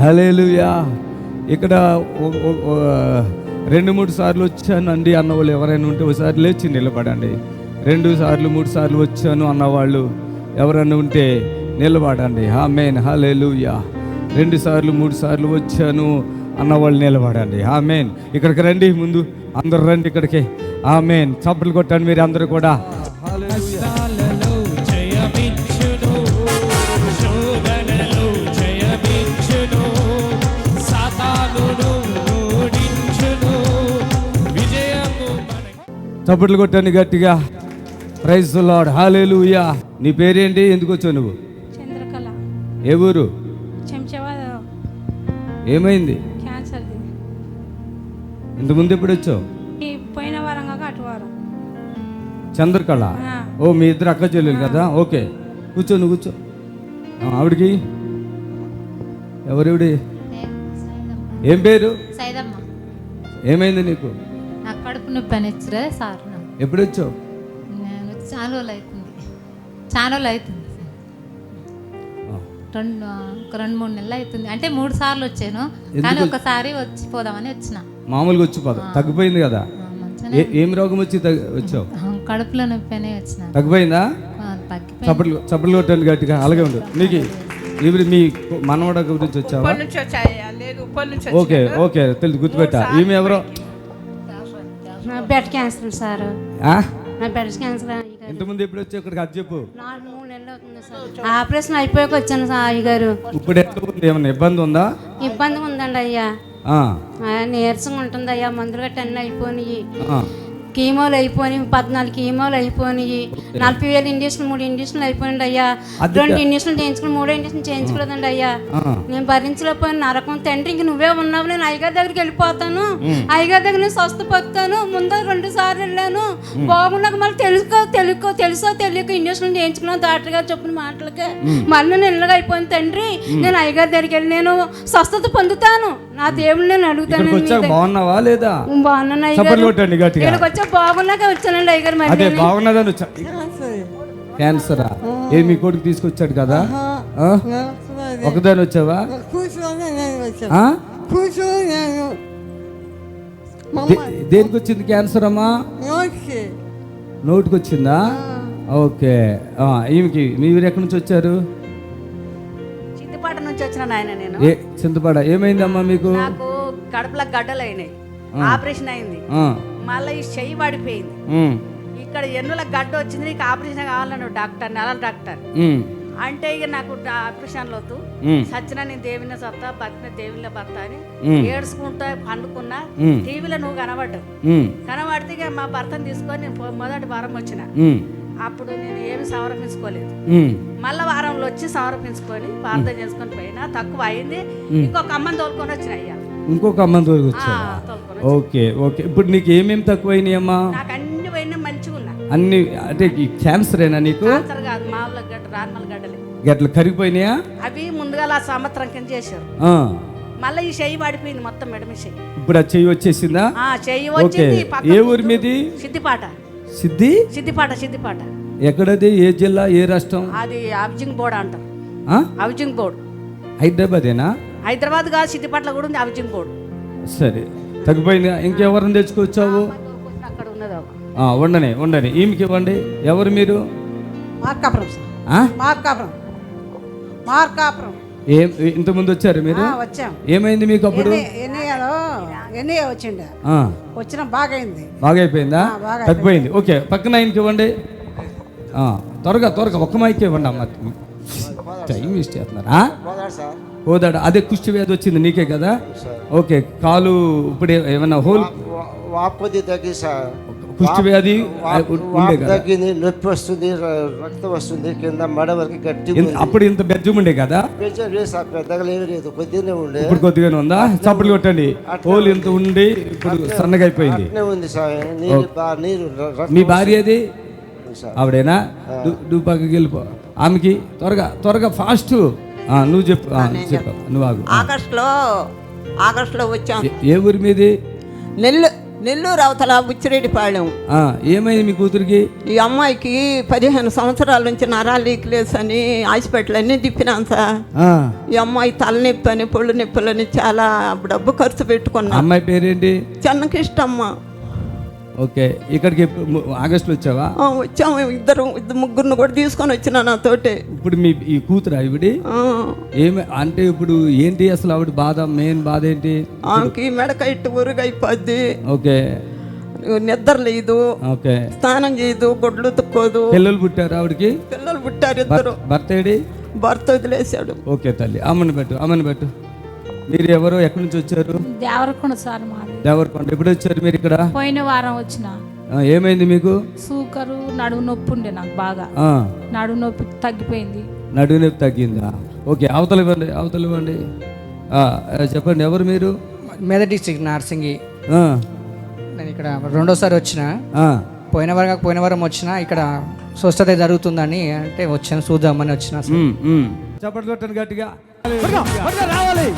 Hallelujah ఇక్కడ రెండు మూడు సార్లు వచ్చానండి అన్న వాళ్ళు ఎవరైనా ఉంటే ఒకసారి లేచి నిలబడండి. రెండు సార్లు మూడు సార్లు వచ్చాను అన్నవాళ్ళు. ఎవరైనా ఉంటే నిలబడండి. హా మెయిన్ హలేలుయా రెండు సార్లు మూడు సార్లు వచ్చాను అన్నవాళ్ళు నిలబడండి. హా మెయిన్ ఇక్కడికి రండి ముందు. అందరు రండి ఇక్కడికి. ఆ మెయిన్ చప్పట్లు కొట్టండి మీరు అందరూ కూడా చప్పట్లు కొట్టండి గట్టిగా. ప్రైజ్ లాడ్ హాలేలుయా నీ పేరేంటి? ఎందుకు వచ్చావు నువ్వు? చంద్రకళ. ఏ ఊరు? ఏమైంది? క్యాన్సర్ది. ఇంతకుముందు ఎప్పుడు వచ్చావు? ఈ పోయిన వారంగా అటు వారం. చంద్రకళ? ఆ. ఓ మీ ఇద్దరు అక్క చెల్లెలు కదా? ఓకే. కూర్చో నువ్వు కూర్చో. ఆవిడకి? ఎవరెవడి? ఏం పేరు? సైదమ్మ. ఏమైంది నాకు? కడుపు నొప్పి అని ఇచ్చిరే సార్. ఎప్పుడు వచ్చావు? నేను వచ్చి చాలా రోజులు అవుతుంది. చాలా రోజులు అవుతుంది రెండు ఒక రెండు మూడు నెలలు అవుతుంది. అంటే మూడు సార్లు వచ్చాను. కానీ ఒకసారి వచ్చి పోదామని వచ్చిన. మామూలుగా వచ్చి పద తగ్గిపోయింది కదా? ఏ- రోగం వచ్చి వచ్చావు? కడుపులో నొప్పి అనే వచ్చిన. తగ్గిపోయిందా? చప్పట్లు చప్పట్లు కొట్టండి గట్టిగా అలాగే ఉండు. నీకు ఇవి మీ మనవడ గురించి వచ్చావా? ఓకే ఓకే తెలుసు గుర్తుపెట్టా. ఈమె ఎవరో? Bed cancer sir? నా బెడ్ క్యాన్సర్ ఇంతకుముందు ఎప్పుడు వచ్చావు ఇక్కడికి? అది చెప్పు. నాలుగు మూడు నెలలు అవుతుంది సార్. ఆపరేషన్ అయిపోయాక వచ్చాను సార్ అయ్యగారు ఇప్పుడు ఎట్లా ఉంది? ఏమన్నా ఇబ్బంది ఉందా? ఇబ్బందిగా ఉందండి అయ్యా. నీరసంగా ఉంటుంది అయ్యా మందులు గట్ట అన్నీ అయిపోయినాయి. కీమోలు అయిపోయినాయి పద్నాలుగు కీమోలు అయిపోయినాయి. నలభై వేలు ఇంజక్షన్ మూడు ఇంజక్షన్లు అయిపోయింది అయ్యా. రెండు ఇంజక్షన్లు చేయించుకుని మూడో ఇంజక్షన్ చేయించుకోలేదండి అయ్యా. నేను భరించలేకపోయిన నరకం తండ్రి ఇంక నువ్వే ఉన్నావు నేను అయ్యగారి దగ్గరికి వెళ్ళిపోతాను. అయ్యగారి దగ్గర నేను స్వస్థపడతాను ముందు రెండు సార్లు వెళ్ళాను. బాగున్నాక మళ్ళీ తెలుసుకో తెలుకో తెలుసో తెలియక ఇంజక్షన్ చేయించుకున్నాను డాక్టర్ గారు చెప్పిన మాటలకే. మళ్ళీ నేను ఇళ్ళగా అయిపోయిన తండ్రి. నేను అయ్యగారి దగ్గరికి వెళ్ళి నేను స్వస్థత పొందుతాను. నా దేవుడు నేను అడుగుతాను. బాగున్నావా లేదా? బాగున్నాను అయ్యగారు. బాగున్నాక వచ్చానండి అయ్యగారు అదే బాగున్నదని వచ్చా. క్యాన్సరా. ఏ మీ కొడుకు తీసుకొచ్చాడు కదా? ఆ? ఒకదాని వచ్చావా? కూర్చొని నేను వచ్చాను. ఆ? కూర్చొని నేను దే- దేనికి వచ్చింది క్యాన్సర్ అమ్మా? నోటికి. నోటికి వచ్చిందా ఓకే. ఆ, ఈమెకి మీరు ఎక్కడి నుంచి వచ్చారు? చిత్తిపాట నుంచి వచ్చిన నాయన నేను. ఏ చింతపాడ? ఏమైందమ్మా మీకు? నాకు కడుపులో గడ్డలు అయినాయి. ఆపరేషన్ అయింది. ఆ, మళ్ళీ ఈ చెయ్యి పడిపోయింది ఇక్కడ ఎన్నుల గడ్డ వచ్చింది నీకు ఆపరేషన్ కావాలన్నాడు డాక్టర్ నెల డాక్టర్? అంటే ఇక నాకు ఆపరేషన్ వద్దు. సచిన నేను దేవుని సత్తా బతిన దేవుని భర్త అని. ఏడ్చుకుంటా పండుకున్నా. టీవీలో నువ్వు కనబడ్డావు. కనబడితే ఇక మా భర్తను తీసుకొని నేను మొదటి వారం వచ్చిన. అప్పుడు నేను ఏమి సమర్పించుకోలేదు. మళ్ళా వారంలో వచ్చి సమర్పించుకొని ప్రార్థన చేసుకొని పోయినా. తక్కువ అయింది. ఇంకొక అమ్మని తోలుకొని వచ్చిన అయ్యా. ఇంకొక అమ్మ దొరికి ఆ, వచ్చా తోలుకొని ఓకే ఓకే ఇప్పుడు నీకు ఏమేమి తక్కువైనాయి అమ్మా? నాకు అన్ని పోయినా మంచిగా ఉన్నా అన్ని అంటే ఈ క్యాన్సరేనా నీకు? క్యాన్సర్ కాదు మామూలు గడ్డ రాన్మల గడ్డలే. గట్ల కరిగిపోయినాయా? అవి ముందుగా ఆ సంవత్సరం కింద చేశారు. మళ్ళీ ఈ చెయ్యి పడిపోయింది మొత్తం మెడమి చెయ్యి. ఇప్పుడు ఆ చెయ్యి వచ్చేసిందా? ఆ చెయ్యి వచ్చింది ఏ ఊరి మీది? సిద్దిపాట. సిద్ధి సిద్దిపాట సిద్దిపాట. ఎక్కడది? ఏ జిల్లా? ఏ రాష్ట్రం? అది హౌజింగ్ బోర్డ్ అంటారు? Housing board. హైదరాబాదేనా? హైదరాబాద్ కాదు సిద్దిపేటలో కూడా ఉంది హౌజింగ్ బోర్డ్. సరే. తగ్గిపోయింది. ఇంకెవరిని తెచ్చుకొచ్చావు? ఉండని ఉండని ఈమెకి ఇవ్వండి. ఎవరు మీరు? మార్కాపురం సార్. ఆ? మార్కాపురం. మార్కాపురం. ఏం ఇంతకుముందు వచ్చారు మీరు? ఆ, వచ్చాం. ఏమైంది మీకు అప్పుడు? వచ్చిండ. ఆ, వచ్చిన బాగైంది. బాగా అయిపోయిందా ఆ, బాగా తగ్గిపోయింది. ఓకే పక్కన ఆయనకి ఇవ్వండి. ఆ, త్వరగా త్వరగా ఒక్క మైకి ఇవ్వండి అమ్మ. టైం వేస్ట్ చేస్తున్నారా? కోదాడ అదే కుష్టి వ్యాధి వచ్చింది నీకే కదా? ఓకే కాలు ఇప్పుడు ఏమన్నా హోల్? వాపుది తగ్గి సార్. కుష్టి వ్యాధి వాపు ఉండే కదా? తగ్గింది నొప్పి వస్తుంది రక్తం వస్తుంది కింద మడ వరకు గట్టి అప్పుడు ఇంత బెజ్జం ఉండే కదా? లేదు సార్ పెద్దగా ఏమీ లేదు కొద్దిగానే ఉండే. ఇప్పుడు కొద్దిగానే ఉందా? చప్పట్లు కొట్టండి. హోల్ ఇంత ఉండి ఇప్పుడు సన్నగా అయిపోయింది. ఉంది సార్ నీరు నీరు మీ ఆవిడేనా? నువ్వు పక్కకి వెళ్ళిపో. ఆమెకి త్వరగా త్వరగా ఫాస్ట్. నువ్వు చెప్పు. చెప్పు. నువ్వు ఆగు. ఆగస్టులో ఆగస్టులో వచ్చాం. ఏ- ఊరి మీది? నెల్లు నెల్లూరు అవతల బుచ్చిరెడ్డిపాళెం ఏమైంది మీ కూతురికి? ఈ అమ్మాయికి పదిహేను సంవత్సరాల నుంచి నరాలు లీక్లేస్ అని హాస్పిటల్ అన్నీ తిప్పినాం సార్. ఈ అమ్మాయి తలనొప్పి అని పొళ్ళు నొప్పులని చాలా డబ్బు ఖర్చు పెట్టుకున్నా. అమ్మాయి పేరేంటి? చెన్నకిష్టమ్మ ఓకే ఇక్కడికి ఆగస్టులో వచ్చావా? వచ్చాము ఇద్దరు ముగ్గురిని కూడా తీసుకొని వచ్చిన నాతోటి. ఇప్పుడు మీ ఈ కూతురు ఆవిడి? ఏమి అంటే ఇప్పుడు ఏంటి అసలు ఆవిడ బాధ మెయిన్ బాధ ఏంటి? ఆమెకి మెడక ఇట్టు ఉరుగైపోద్ది ఓకే. నిద్ర లేదు. ఓకే. స్నానం చేయదు గొడ్లు తుక్కోదు పిల్లలు పుట్టారు ఆవిడకి? పిల్లలు పుట్టారు ఇద్దరు. భర్త ఏడి? భర్త వదిలేశాడు. ఓకే తల్లి అమ్మని పెట్టు అమ్మని పెట్టు. మీరు ఎవరు ఎక్కడి నుంచి వచ్చారు? దేవరకొండ సార్ మాది. దేవరకొండ. ఎప్పుడు వచ్చారు మీరు ఇక్కడ? పోయిన వారం వచ్చిన. ఆ, ఏమైంది మీకు? సూకరు నడుము నొప్పి ఉండే నాకు బాగా. ఆ, నడుము నొప్పి తగ్గిపోయింది. నడువు నొప్పి తగ్గిందా? ఓకే అవతల ఇవ్వండి అవతల ఇవ్వండి. చెప్పండి ఎవరు మీరు? మెదక్ డిస్ట్రిక్ట్ నార్సింగి. ఆ, నేను ఇక్కడ రెండోసారి వచ్చిన. ఆ, పోయిన వారం పోయిన వారం వచ్చిన ఇక్కడ స్వస్థత జరుగుతుందని అంటే వచ్చాను చూద్దామని వచ్చిన. చప్పట్లు కొట్టండి గట్టిగా. రావాలి.